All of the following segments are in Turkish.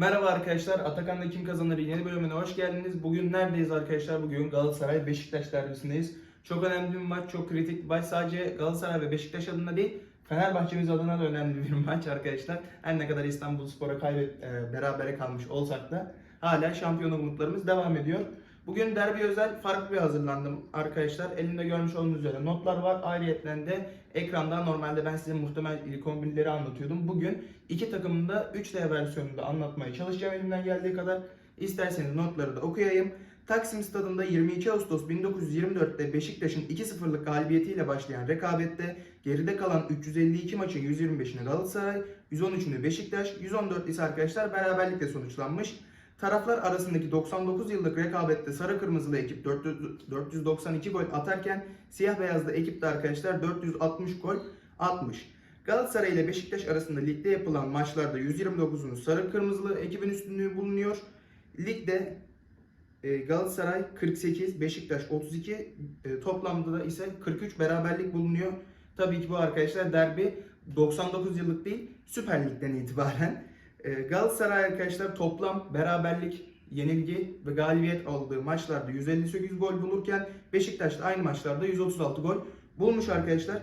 Merhaba arkadaşlar, Atakan'da Kim Kazanır yeni bölümüne hoş geldiniz. Bugün neredeyiz arkadaşlar? Bugün Galatasaray Beşiktaş derbisindeyiz. Çok önemli bir maç, çok kritik bir maç. Sadece Galatasaray ve Beşiktaş adına değil, Fenerbahçe'miz adına da önemli bir maç arkadaşlar. Her ne kadar İstanbul Spor'a kaybet, e, berabere kalmış olsak da hala şampiyonluk umutlarımız devam ediyor. Bugün derbi özel farklı bir hazırlandım arkadaşlar. Elimde görmüş olduğunuz üzere notlar var. Ayrıyeten de ekranda normalde ben size muhtemel 11'leri anlatıyordum. Bugün iki takımın da 3D versiyonunda anlatmaya çalışacağım elimden geldiği kadar. İsterseniz notları da okuyayım. Taksim Stadında 22 Ağustos 1924'te Beşiktaş'ın 2-0'lık galibiyetiyle başlayan rekabette geride kalan 352 maçın 125'ini Galatasaray, 113'ünü Beşiktaş, 114 ise arkadaşlar beraberlikle sonuçlanmış. Taraflar arasındaki 99 yıllık rekabette sarı kırmızılı ekip 400 492 gol atarken siyah beyazlı ekip de arkadaşlar 460 gol atmış. Galatasaray ile Beşiktaş arasında ligde yapılan maçlarda 129'un sarı kırmızılı ekibin üstünlüğü bulunuyor. Ligde e, Galatasaray 48, Beşiktaş 32, e, toplamda da ise 43 beraberlik bulunuyor. Tabii ki bu arkadaşlar derbi 99 yıllık değil Süper Lig'den itibaren. E, Galatasaray arkadaşlar toplam beraberlik, yenilgi ve galibiyet aldığı maçlarda 158 gol bulurken Beşiktaş da aynı maçlarda 136 gol bulmuş arkadaşlar.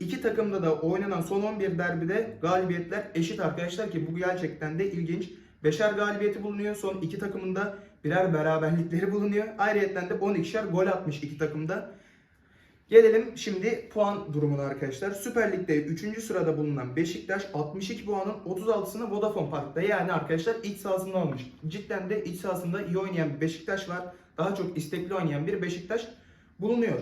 İki takımda da oynanan son 11 derbide galibiyetler eşit arkadaşlar ki bu gerçekten de ilginç. Beşer galibiyeti bulunuyor. Son iki takımında birer beraberlikleri bulunuyor. Ayrıca de 12'şer gol atmış iki takımda. Gelelim şimdi puan durumuna arkadaşlar. Süper Lig'de 3. sırada bulunan Beşiktaş 62 puanın 36'sını Vodafone Park'ta yani arkadaşlar iç sahasında almış. Cidden de iç sahasında iyi oynayan bir Beşiktaş var. Daha çok istekli oynayan bir Beşiktaş bulunuyor.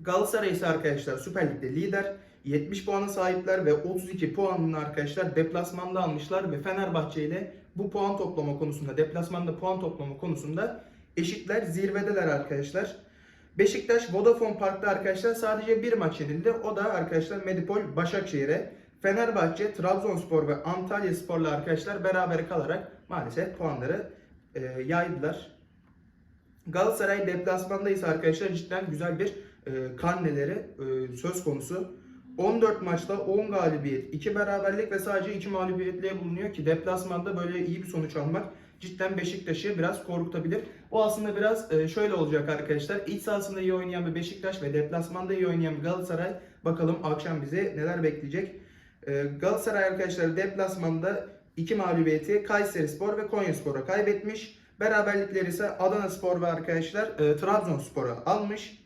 Galatasaray ise arkadaşlar Süper Lig'de lider. 70 puana sahipler ve 32 puanını arkadaşlar deplasmanda almışlar ve Fenerbahçe ile bu puan toplama konusunda, deplasmanda puan toplama konusunda eşitler, zirvedeler arkadaşlar. Beşiktaş Vodafone Park'ta arkadaşlar sadece bir maç yenildi. O da arkadaşlar Medipol Başakşehir'e. Fenerbahçe, Trabzonspor ve Antalya Spor'la arkadaşlar beraber kalarak maalesef puanları e, yaydılar. Galatasaray deplasmanda ise arkadaşlar cidden güzel bir e, karneleri e, söz konusu. 14 maçta 10 galibiyet, 2 beraberlik ve sadece 2 mağlubiyetle bulunuyor ki deplasmanda böyle iyi bir sonuç almak cidden Beşiktaş'ı biraz korkutabilir. O aslında biraz e, şöyle olacak arkadaşlar. İç sahasında iyi oynayan bir Beşiktaş ve deplasmanda iyi oynayan bir Galatasaray. Bakalım akşam bize neler bekleyecek. E, Galatasaray arkadaşlar deplasmanda 2 mağlubiyeti Kayserispor ve Konyaspor'a kaybetmiş. Beraberlikleri ise Adana Spor ve arkadaşlar e, Trabzonspor'a almış.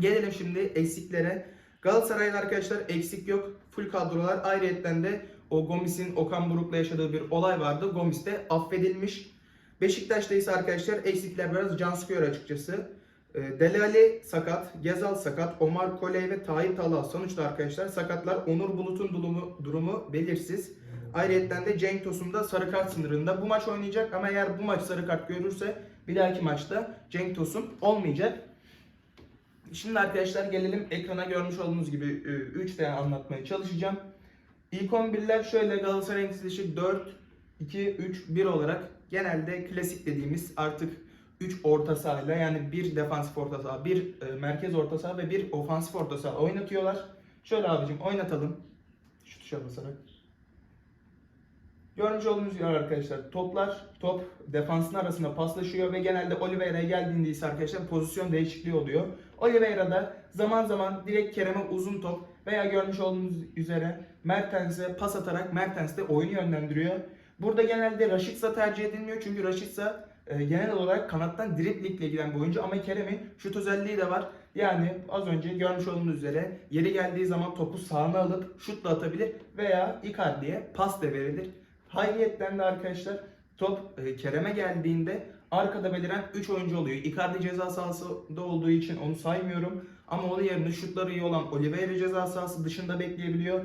Gelelim şimdi eksiklere. Galatasaray'da arkadaşlar eksik yok. Full kadrolar. Ayrıyetten de o Gomis'in Okan Buruk'la yaşadığı bir olay vardı. Gomis de affedilmiş. Beşiktaş'ta ise arkadaşlar eksikler biraz can sıkıyor açıkçası. E, Delali sakat, Gezal sakat, Omar Koley ve Tayyip Talha sonuçta arkadaşlar sakatlar. Onur Bulut'un durumu, durumu belirsiz. Ayrıca de Cenk Tosun da sarı kart sınırında. Bu maç oynayacak ama eğer bu maç sarı kart görürse bir dahaki maçta Cenk Tosun olmayacak. Şimdi arkadaşlar gelelim ekrana görmüş olduğunuz gibi 3 tane anlatmaya çalışacağım. İlk 11'ler şöyle Galatasaray'ın dizilişi 4, 2, 3, 1 olarak genelde klasik dediğimiz artık 3 orta sahayla yani bir defansif orta saha, bir e, merkez orta saha ve bir ofansif orta saha oynatıyorlar. Şöyle abicim oynatalım. Şu tuşa basarak. Görmüş olduğunuz gibi arkadaşlar toplar top defansın arasında paslaşıyor ve genelde Oliveira'ya geldiğinde ise arkadaşlar pozisyon değişikliği oluyor. Oliveira da zaman zaman direkt Kerem'e uzun top veya görmüş olduğunuz üzere Mertens'e pas atarak Mertens de oyunu yönlendiriyor. Burada genelde Rashica tercih edilmiyor çünkü Rashica e, genel olarak kanattan driplingle giden bir oyuncu ama Kerem'in şut özelliği de var. Yani az önce görmüş olduğunuz üzere yeri geldiği zaman topu sağına alıp şutla atabilir veya Icardi'ye pas da verilir. Hayriyetten de arkadaşlar top e, Kerem'e geldiğinde arkada beliren 3 oyuncu oluyor. Icardi ceza sahasında olduğu için onu saymıyorum. Ama onun yerine şutları iyi olan Oliveira ceza sahası dışında bekleyebiliyor.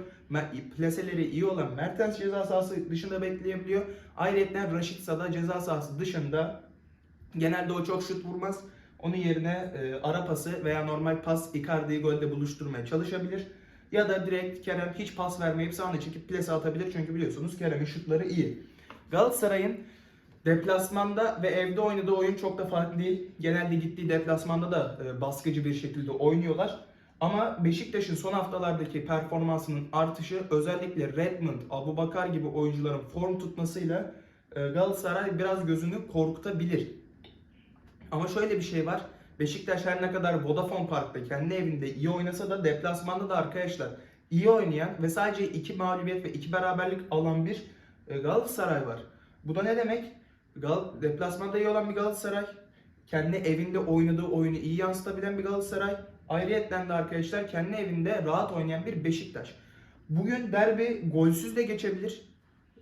Plaseleri iyi olan Mertens ceza sahası dışında bekleyebiliyor. Ayrıca Rashica da ceza sahası dışında genelde o çok şut vurmaz. Onun yerine e, ara pası veya normal pas Icardi'yi golde buluşturmaya çalışabilir. Ya da direkt Kerem hiç pas vermeyip sahne çekip plase atabilir. Çünkü biliyorsunuz Kerem'in şutları iyi. Galatasaray'ın deplasmanda ve evde oynadığı oyun çok da farklı değil. Genelde gittiği deplasmanda da e, baskıcı bir şekilde oynuyorlar. Ama Beşiktaş'ın son haftalardaki performansının artışı özellikle Redmond, Abubakar gibi oyuncuların form tutmasıyla e, Galatasaray biraz gözünü korkutabilir. Ama şöyle bir şey var. Beşiktaş her ne kadar Vodafone Park'ta kendi evinde iyi oynasa da deplasmanda da arkadaşlar iyi oynayan ve sadece iki mağlubiyet ve iki beraberlik alan bir e, Galatasaray var. Bu da ne demek? Gal deplasmanda iyi olan bir Galatasaray, kendi evinde oynadığı oyunu iyi yansıtabilen bir Galatasaray, ayrıyetten de arkadaşlar kendi evinde rahat oynayan bir Beşiktaş. Bugün derbi golsüz de geçebilir.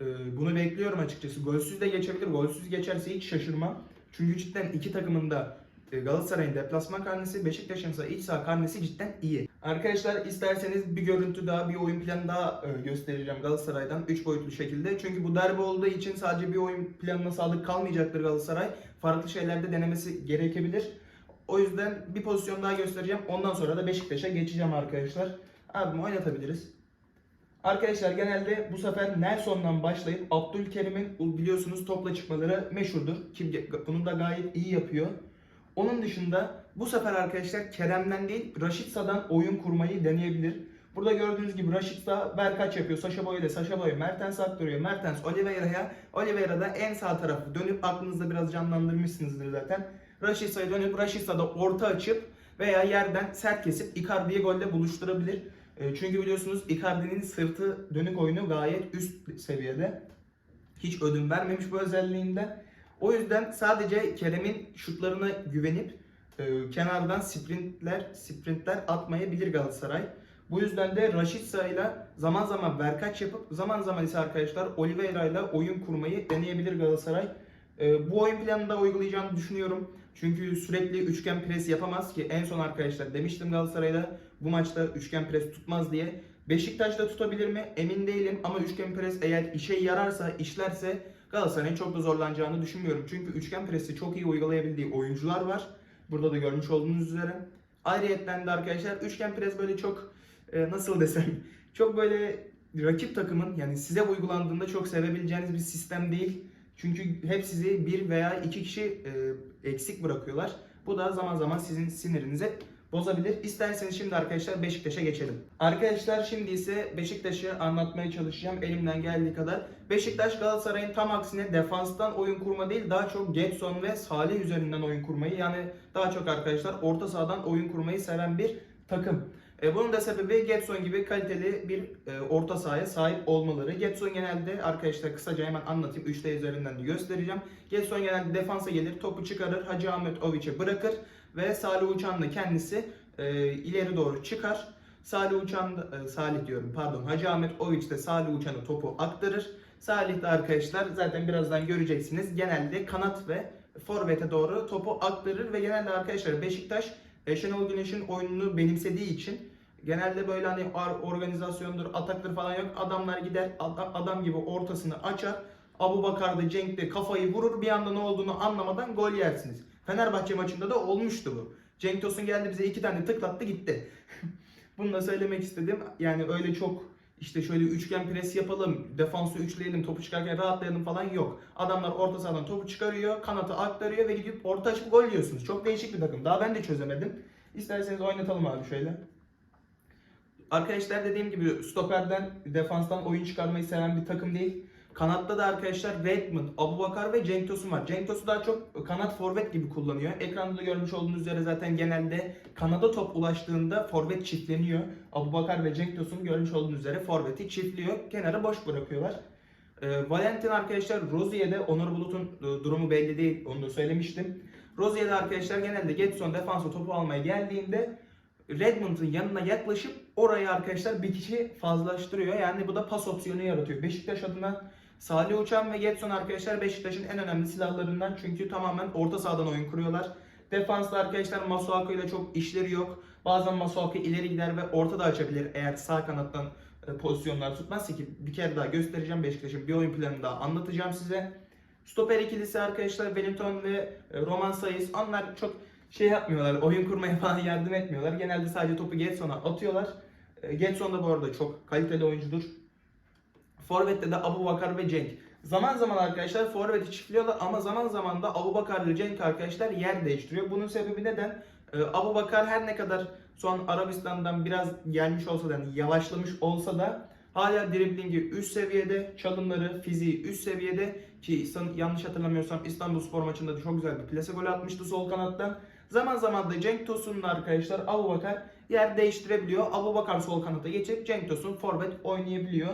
Ee, Bunu bekliyorum açıkçası. Golsüz de geçebilir. Golsüz geçerse hiç şaşırmam. Çünkü cidden iki takımın da Galatasaray'ın deplasman karnesi, Beşiktaş'ın ise iç saha karnesi cidden iyi. Arkadaşlar isterseniz bir görüntü daha, bir oyun planı daha e, göstereceğim Galatasaray'dan 3 boyutlu şekilde. Çünkü bu derbi olduğu için sadece bir oyun planına sadık kalmayacaktır Galatasaray. Farklı şeylerde denemesi gerekebilir. O yüzden bir pozisyon daha göstereceğim. Ondan sonra da Beşiktaş'a geçeceğim arkadaşlar. Abim oynatabiliriz. Arkadaşlar genelde bu sefer Nelson'dan başlayıp Abdülkerim'in biliyorsunuz topla çıkmaları meşhurdur. Kim bunu da gayet iyi yapıyor. Onun dışında bu sefer arkadaşlar Kerem'den değil Raşitsa'dan oyun kurmayı deneyebilir. Burada gördüğünüz gibi Raşitsa Berkaç yapıyor. Saşa Boy ile Saşa Boy Mertens aktarıyor. Mertens Oliveira'ya. Oliveira da en sağ tarafı dönüp aklınızda biraz canlandırmışsınızdır zaten. Raşitsa'ya dönüp Raşitsa'da orta açıp veya yerden sert kesip Icardi'yi golle buluşturabilir. E, Çünkü biliyorsunuz Icardi'nin sırtı dönük oyunu gayet üst seviyede. Hiç ödün vermemiş bu özelliğinden. O yüzden sadece Kerem'in şutlarına güvenip e, kenardan sprintler sprintler atmayabilir Galatasaray. Bu yüzden de Rashica ile zaman zaman verkaç yapıp zaman zaman ise arkadaşlar Oliveira ile oyun kurmayı deneyebilir Galatasaray. E, bu oyun planını da uygulayacağını düşünüyorum. Çünkü sürekli üçgen pres yapamaz ki en son arkadaşlar demiştim Galatasaray'da bu maçta üçgen pres tutmaz diye. Beşiktaş'ta tutabilir mi? Emin değilim ama üçgen pres eğer işe yararsa, işlerse Galatasaray'ın çok da zorlanacağını düşünmüyorum. Çünkü üçgen presi çok iyi uygulayabildiği oyuncular var. Burada da görmüş olduğunuz üzere. Ayrıyetten de arkadaşlar üçgen pres böyle çok e, nasıl desem çok böyle rakip takımın yani size uygulandığında çok sevebileceğiniz bir sistem değil. Çünkü hep sizi bir veya iki kişi e, eksik bırakıyorlar. Bu da zaman zaman sizin sinirinizi bozabilir. İsterseniz şimdi arkadaşlar Beşiktaş'a geçelim. Arkadaşlar şimdi ise Beşiktaş'ı anlatmaya çalışacağım elimden geldiği kadar. Beşiktaş Galatasaray'ın tam aksine defanstan oyun kurma değil daha çok Getson ve Salih üzerinden oyun kurmayı yani daha çok arkadaşlar orta sahadan oyun kurmayı seven bir takım. E, bunun da sebebi Getson gibi kaliteli bir e, orta sahaya sahip olmaları. Getson genelde arkadaşlar kısaca hemen anlatayım. 3D üzerinden de göstereceğim. Getson genelde defansa gelir, topu çıkarır, Hacı Ahmet Oviç'e bırakır ve Salih Uçan da kendisi e, ileri doğru çıkar. Salih Uçan da, e, Salih diyorum pardon Hacı Ahmet Oviç de Salih Uçan'a topu aktarır. Salih de arkadaşlar zaten birazdan göreceksiniz. Genelde kanat ve forvete doğru topu aktarır ve genelde arkadaşlar Beşiktaş e, Şenol Güneş'in oyununu benimsediği için genelde böyle hani organizasyondur, ataktır falan yok. Adamlar gider ad- adam gibi ortasını açar. Abu Bakar da Cenk de kafayı vurur. Bir anda ne olduğunu anlamadan gol yersiniz. Fenerbahçe maçında da olmuştu bu. Cenk Tosun geldi bize iki tane tıklattı gitti. Bunu da söylemek istedim. Yani öyle çok işte şöyle üçgen pres yapalım, defansı üçleyelim, topu çıkarken rahatlayalım falan yok. Adamlar orta sahadan topu çıkarıyor, kanatı aktarıyor ve gidip orta açıp gol yiyorsunuz. Çok değişik bir takım. Daha ben de çözemedim. İsterseniz oynatalım abi şöyle. Arkadaşlar dediğim gibi stoperden, defanstan oyun çıkarmayı seven bir takım değil. Kanatta da arkadaşlar Redmond, Abubakar ve Cenk Tosun var. Cenk Tosun daha çok kanat forvet gibi kullanıyor. Ekranda da görmüş olduğunuz üzere zaten genelde kanada top ulaştığında forvet çiftleniyor. Abubakar ve Cenk Tosun görmüş olduğunuz üzere forveti çiftliyor. Kenara boş bırakıyorlar. Ee, Valentin arkadaşlar Rozier'de Onur Bulut'un e, durumu belli değil. Onu da söylemiştim. Rozier'de arkadaşlar genelde Getson defansa topu almaya geldiğinde Redmond'un yanına yaklaşıp orayı arkadaşlar bir kişi fazlaştırıyor. Yani bu da pas opsiyonu yaratıyor. Beşiktaş adına Salih Uçan ve Getson arkadaşlar Beşiktaş'ın en önemli silahlarından. Çünkü tamamen orta sahadan oyun kuruyorlar. Defansta arkadaşlar Masuaku ile çok işleri yok. Bazen Masuaku ileri gider ve orta da açabilir eğer sağ kanattan e, pozisyonlar tutmazsa ki bir kere daha göstereceğim Beşiktaş'ın bir oyun planını daha anlatacağım size. Stoper ikilisi arkadaşlar Wellington ve e, Roman Sayıs onlar çok şey yapmıyorlar, oyun kurmaya falan yardım etmiyorlar. Genelde sadece topu Getson'a atıyorlar. E, Getson da bu arada çok kaliteli oyuncudur. Forvet'te de Abu Bakar ve Cenk. Zaman zaman arkadaşlar forveti çiftliyorlar ama zaman zaman da Abu Bakar ve Cenk arkadaşlar yer değiştiriyor. Bunun sebebi neden? Ee, Abu Bakar her ne kadar son Arabistan'dan biraz gelmiş olsa da yani yavaşlamış olsa da hala driblingi üst seviyede, çalımları, fiziği üst seviyede. Ki yanlış hatırlamıyorsam İstanbul Spor maçında da çok güzel bir plase golü atmıştı sol kanattan. Zaman zaman da Cenk Tosun'un arkadaşlar Abu Bakar yer değiştirebiliyor. Abu Bakar sol kanata geçip Cenk Tosun forvet oynayabiliyor.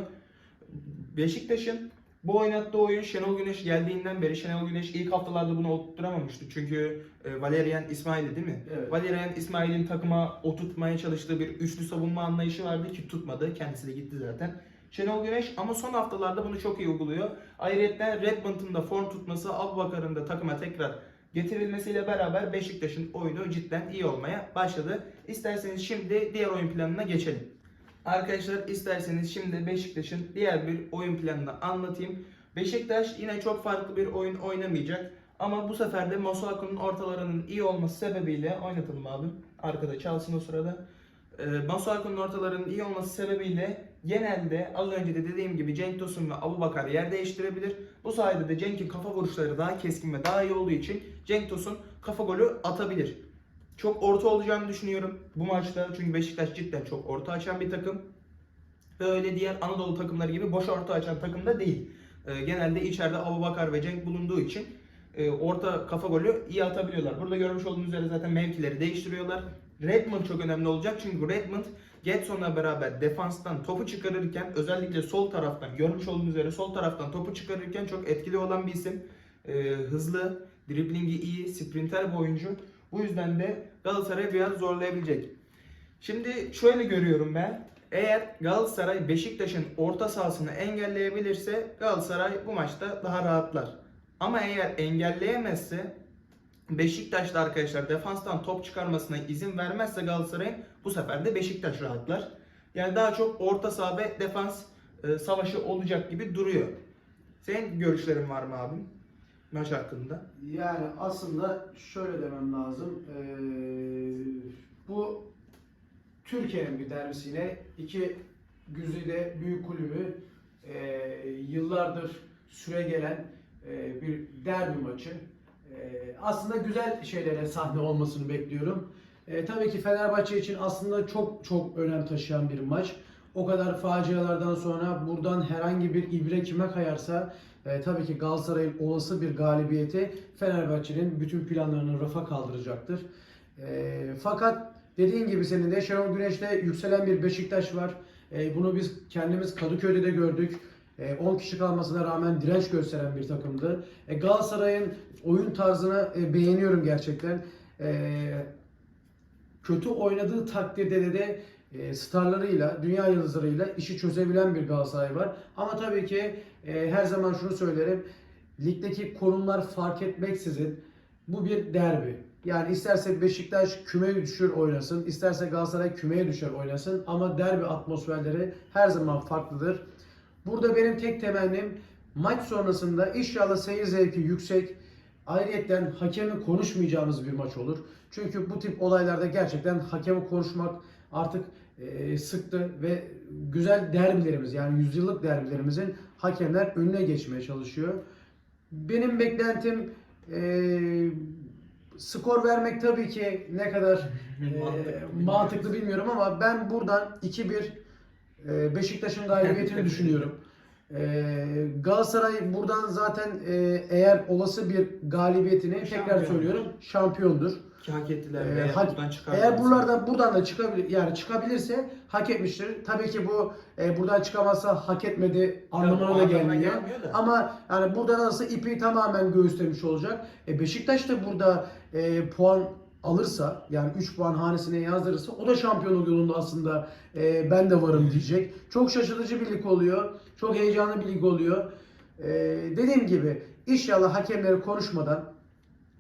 Beşiktaş'ın bu oynattığı oyun Şenol Güneş geldiğinden beri Şenol Güneş ilk haftalarda bunu oturtturamamıştı. Çünkü e, Valerian İsmail'i değil mi? Evet. Valerian İsmail'in takıma oturtmaya çalıştığı bir üçlü savunma anlayışı vardı ki tutmadı. Kendisi de gitti zaten. Şenol Güneş ama son haftalarda bunu çok iyi uyguluyor. Ayrıca Redmond'un da form tutması, Abubakar'ın da takıma tekrar getirilmesiyle beraber Beşiktaş'ın oyunu cidden iyi olmaya başladı. İsterseniz şimdi diğer oyun planına geçelim. Arkadaşlar isterseniz şimdi Beşiktaş'ın diğer bir oyun planını anlatayım. Beşiktaş yine çok farklı bir oyun oynamayacak. Ama bu sefer de Masuaku'nun ortalarının iyi olması sebebiyle oynatalım abi. Arkada çalsın o sırada. Ee, Masuaku'nun ortalarının iyi olması sebebiyle genelde az önce de dediğim gibi Cenk Tosun ve Abubakar yer değiştirebilir. Bu sayede de Cenk'in kafa vuruşları daha keskin ve daha iyi olduğu için Cenk Tosun kafa golü atabilir. Çok orta olacağını düşünüyorum bu maçta. Çünkü Beşiktaş cidden çok orta açan bir takım. Ve öyle diğer Anadolu takımları gibi boş orta açan takım da değil. Ee, genelde içeride Abubakar ve Cenk bulunduğu için e, orta kafa golü iyi atabiliyorlar. Burada görmüş olduğunuz üzere zaten mevkileri değiştiriyorlar. Redmond çok önemli olacak çünkü Redmond Getson'la beraber defanstan topu çıkarırken özellikle sol taraftan görmüş olduğunuz üzere sol taraftan topu çıkarırken çok etkili olan bir isim. Ee, hızlı, driblingi iyi, sprinter bir oyuncu. Bu yüzden de Galatasaray'ı biraz zorlayabilecek. Şimdi şöyle görüyorum ben. Eğer Galatasaray Beşiktaş'ın orta sahasını engelleyebilirse Galatasaray bu maçta daha rahatlar. Ama eğer engelleyemezse Beşiktaş da arkadaşlar defanstan top çıkarmasına izin vermezse Galatasaray'ın bu sefer de Beşiktaş rahatlar. Yani daha çok orta saha ve defans e, savaşı olacak gibi duruyor. Senin görüşlerin var mı abim maç hakkında? Yani aslında şöyle demem lazım. Ee, bu Türkiye'nin bir derbisiyle iki güzide büyük kulübü e, yıllardır süre gelen e, bir derbi maçı. E, aslında güzel şeylere sahne olmasını bekliyorum. E, tabii ki Fenerbahçe için aslında çok çok önem taşıyan bir maç. O kadar facialardan sonra buradan herhangi bir ibre kime kayarsa e, tabii ki Galatasaray'ın olası bir galibiyeti Fenerbahçe'nin bütün planlarını rafa kaldıracaktır. E, fakat dediğin gibi senin de Şenol Güneş'te yükselen bir Beşiktaş var. E, bunu biz kendimiz Kadıköy'de de gördük. E, 10 kişi kalmasına rağmen direnç gösteren bir takımdı. E, Galatasaray'ın oyun tarzını e, beğeniyorum gerçekten. E, kötü oynadığı takdirde de, e, starlarıyla, dünya yıldızlarıyla işi çözebilen bir Galatasaray var. Ama tabii ki e, her zaman şunu söylerim. Ligdeki konumlar fark etmeksizin bu bir derbi. Yani isterse Beşiktaş kümeye düşür oynasın, isterse Galatasaray kümeye düşer oynasın ama derbi atmosferleri her zaman farklıdır. Burada benim tek temennim maç sonrasında inşallah seyir zevki yüksek, ayrıyetten hakemi konuşmayacağımız bir maç olur. Çünkü bu tip olaylarda gerçekten hakemi konuşmak artık e, sıktı ve güzel derbilerimiz yani yüzyıllık derbilerimizin hakemler önüne geçmeye çalışıyor. Benim beklentim e, skor vermek tabii ki ne kadar e, Mantıklı. bilmiyorum ama ben buradan 2-1 e, Beşiktaş'ın galibiyetini düşünüyorum. E, Galatasaray buradan zaten e, eğer olası bir galibiyetini tekrar söylüyorum şampiyondur. Ki hak ettiler. Ee, Eğer hak- buradan. Eğer buralardan buradan da çıkabilir yani çıkabilirse hak etmiştir. Tabii ki bu e, buradan çıkamazsa hak etmedi anlamına da gelmiyor. gelmiyor da. Ama yani buradan alırsa ipi tamamen göğüslemiş olacak. E, Beşiktaş da burada e, puan alırsa yani 3 puan hanesine yazdırırsa o da şampiyonluk yolunda aslında e, ben de varım diyecek. Çok şaşırtıcı bir lig oluyor. Çok heyecanlı bir lig oluyor. E, dediğim gibi inşallah hakemleri konuşmadan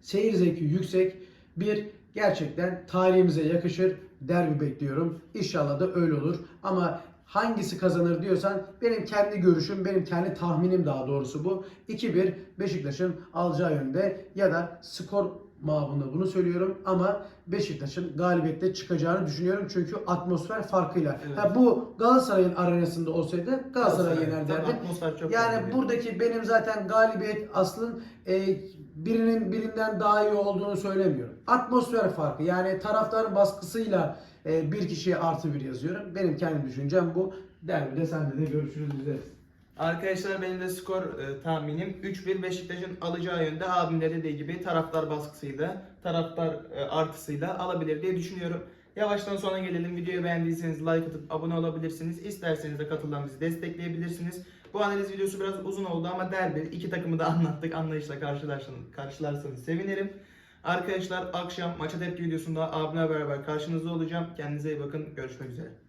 seyir zevki yüksek bir gerçekten tarihimize yakışır derbi bekliyorum. İnşallah da öyle olur. Ama hangisi kazanır diyorsan benim kendi görüşüm, benim kendi tahminim daha doğrusu bu. 2-1 Beşiktaş'ın alacağı yönde ya da skor mabında bunu söylüyorum ama Beşiktaş'ın galibiyette çıkacağını düşünüyorum çünkü atmosfer farkıyla. Evet. Ha, bu Galatasaray'ın arenasında olsaydı Galatasaray yener derdim. Atmosfer çok Yani önemli. buradaki benim zaten galibiyet aslın e, birinin birinden daha iyi olduğunu söylemiyorum. Atmosfer farkı yani taraftarın baskısıyla e, bir kişiye artı bir yazıyorum. Benim kendi düşüncem bu. Derbide senle de görüşürüz izleriz. Arkadaşlar benim de skor e, tahminim 3-1 Beşiktaş'ın alacağı yönde. Abim de dediği gibi taraftar baskısıyla, taraftar e, artısıyla alabilir diye düşünüyorum. Yavaştan sona gelelim. Videoyu beğendiyseniz like atıp abone olabilirsiniz. İsterseniz de katılan bizi destekleyebilirsiniz. Bu analiz videosu biraz uzun oldu ama derbi. İki takımı da anlattık. Anlayışla karşılarsanız, sevinirim. Arkadaşlar akşam maça tepki videosunda abimle beraber karşınızda olacağım. Kendinize iyi bakın. Görüşmek üzere.